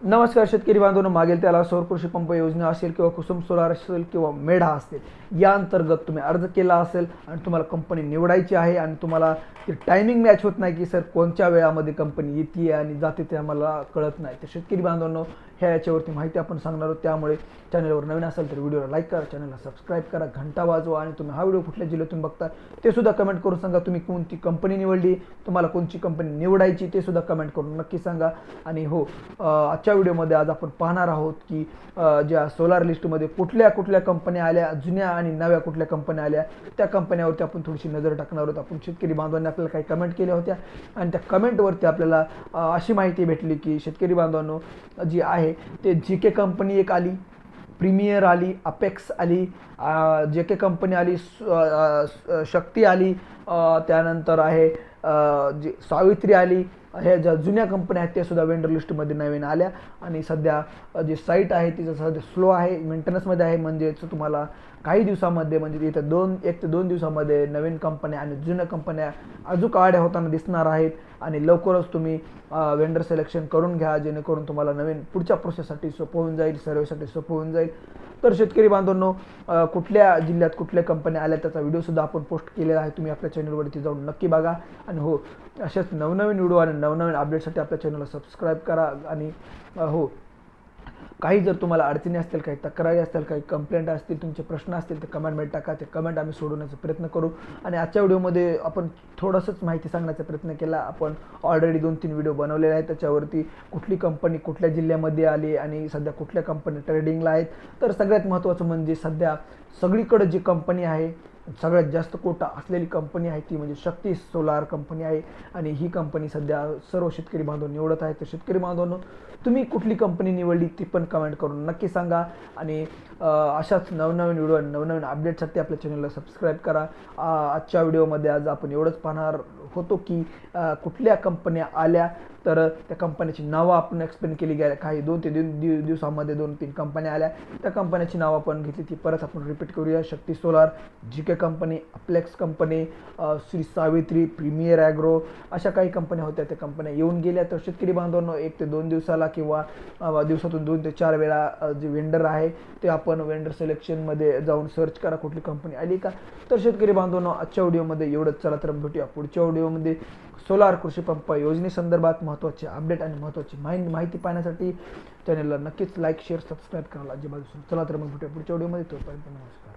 नमस्कार शेतकरी बांधवांनो मागेल त्याला सौर कृषी पंप योजना असेल किंवा कुसुम सोलार असेल किंवा मेढा असेल या अंतर्गत तुम्ही अर्ज केला असेल आणि तुम्हाला कंपनी निवडायची आहे आणि तुम्हाला ते टायमिंग मॅच होत नाही की सर कोणत्या वेळामध्ये कंपनी येते आणि जाते ते आम्हाला कळत नाही. तर शेतकरी बांधवांनो ह्या याच्यावरती माहिती आपण सांगणार आहोत. त्यामुळे चॅनलवर नवीन असेल तर व्हिडिओला लाईक करा चॅनलला सबस्क्राईब करा घंटा वाजवा आणि तुम्ही हा व्हिडिओ कुठल्या जिल्ह्यातून बघता ते सुद्धा कमेंट करून सांगा. तुम्ही कोणती कंपनी निवडली तुम्हाला कोणती कंपनी निवडायची ते सुद्धा कमेंट करून नक्की सांगा. आणि हो आजच्या व्हिडिओमध्ये आज आपण पाहणार आहोत की ज्या सोलार लिस्टमध्ये कुठल्या कुठल्या कंपन्या आल्या जुन्या आणि नव्या कुठल्या कंपन्या आल्या त्या कंपन्यावरती आपण थोडीशी नजर टाकणार आहोत. आपण शेतकरी बांधवांना आपल्याला काही कमेंट केल्या होत्या. आणि त्या कमेंटवरती आपल्याला अशी माहिती भेटली की शेतकरी बांधवांनो जी आहे ते जी के कंपनी एक आली प्रीमियर आली अपेक्स आली जे के कंपनी आली शक्ती आली त्यानंतर आहे जी सावित्री आली ह्या ज्या जुन्या कंपन्या आहेत त्यासुद्धा वेंडर लिस्टमध्ये नवीन आल्या. आणि सध्या जी साईट आहे तिचं सध्या स्लो आहे मेंटेनन्समध्ये आहे म्हणजेच तुम्हाला काही दिवसामध्ये म्हणजे इथं दोन एक ते दोन दिवसामध्ये नवीन कंपन्या आणि जुन्या कंपन्या अजून आड्या होताना दिसणार आहेत. आणि लवकरच तुम्ही वेंडर सिलेक्शन करून घ्या जेणेकरून तुम्हाला नवीन पुढच्या प्रोसेससाठी सोपं होऊन जाईल सर्वेसाठी सोपं होऊन जाईल. तर शेतकरी बांधवांनो कुठल्या जिल्ह्यात कुठल्या कंपन्या आल्या त्याचा व्हिडिओसुद्धा आपण पोस्ट केलेला आहे. तुम्ही आपल्या चॅनलवरती जाऊन नक्की बघा. आणि हो अशाच नवनवीन व्हिडिओ आणि नवनवीन अपडेटसाठी आपल्या चॅनलला सबस्क्राईब करा आणि हो. काही जर तुम्हाला अडचणी असतील काही तक्रारी असतील काही कंप्लेंट असतील तुमचे प्रश्न असतील तर कमेंटमध्ये टाका. ते कमेंट आम्ही सोडवण्याचा प्रयत्न करू. आणि आजच्या व्हिडिओमध्ये आपण थोडंसंच माहिती सांगण्याचा प्रयत्न केला. आपण ऑलरेडी दोन तीन व्हिडिओ बनवलेले आहेत. त्याच्यावरती कुठली कंपनी कुठल्या जिल्ह्यामध्ये आली आणि सध्या कुठल्या कंपनी ट्रेडिंगला आहेत. तर सगळ्यात महत्त्वाचं म्हणजे सध्या सगळीकडं जी कंपनी आहे सगळ्यात जास्त कोटा असलेली कंपनी आहे ती म्हणजे शक्ती सोलार कंपनी आहे. आणि ही कंपनी सध्या सर्व शेतकरी बांधव निवडत आहे. तर शेतकरी बांधवांनो तुम्ही कुठली कंपनी निवडली ती पण कमेंट करून नक्की सांगा. आणि अशाच नवनवीन व्हिडिओ आणि नवनवीन अपडेटसाठी आपल्या चॅनलला सबस्क्राईब करा. आजच्या व्हिडिओमध्ये आज आपण एवढंच पाहणार होतो की कुठल्या कंपन्या आल्या तर त्या कंपन्याची नावं आपण एक्सप्लेन केली गेल्या काही दोन ते दोन दिव दिवसामध्ये दोन तीन कंपन्या आल्या. त्या कंपन्याची नावं आपण घेतली ती परत आपण रिपीट करूया. Shakti solar G K company Aplex company Shri Savitri premier agro अशा काही कंपन्या होत्या. त्या कंपन्या येऊन गेल्या. तर शेतकरी बांधवांनो एक ते दोन दिवसाला किंवा दिवसातून दोन ते चार वेळा जे वेंडर आहे ते आपण वेंडर सिलेक्शनमध्ये जाऊन सर्च करा. कुठली कंपनी आली का? तर शेतकरी बांधवांनो आजच्या व्हिडिओमध्ये एवढंच. चला तर भेटूया पुढच्या व्हिडिओमध्ये सोलार कृषी पंप योजनेसंदर्भात महत्त्वाचे अपडेट आणि महत्त्वाची माहिती माहिती पाहण्यासाठी चॅनलला नक्कीच लाईक शेअर सबस्क्राईब करायला अजिबात चला तर मग भेटूया पुढच्या व्हिडिओमध्ये तोपर्यंत नमस्कार.